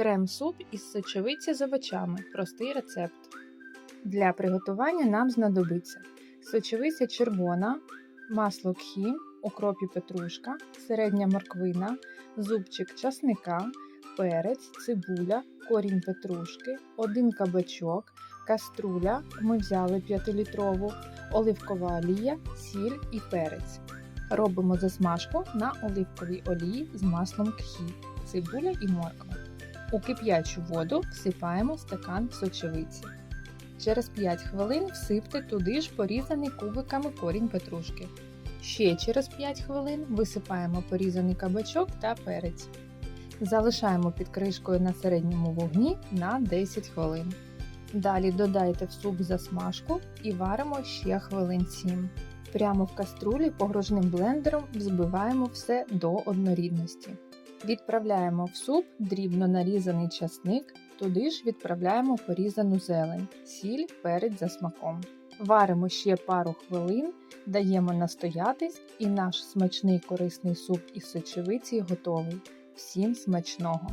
Крем-суп із сочевиці з овочами. Простий рецепт. Для приготування нам знадобиться сочевиця червона, масло кхі, укроп і петрушка, середня морквина, зубчик часника, перець, цибуля, корінь петрушки, один кабачок, каструля. Ми взяли 5-літрову, оливкова олія, сіль і перець. Робимо засмажку на оливковій олії з маслом кхі, цибуля і морква. У кип'ячу воду всипаємо стакан сочевиці. Через 5 хвилин всипте туди ж порізаний кубиками корінь петрушки. Ще через 5 хвилин висипаємо порізаний кабачок та перець. Залишаємо під кришкою на середньому вогні на 10 хвилин. Далі додайте в суп засмажку і варимо ще хвилин 7. Прямо в каструлі погружним блендером взбиваємо все до однорідності. Відправляємо в суп дрібно нарізаний часник, туди ж відправляємо порізану зелень, сіль, перець за смаком. Варимо ще пару хвилин, даємо настоятись, і наш смачний корисний суп із сочевиці готовий. Всім смачного!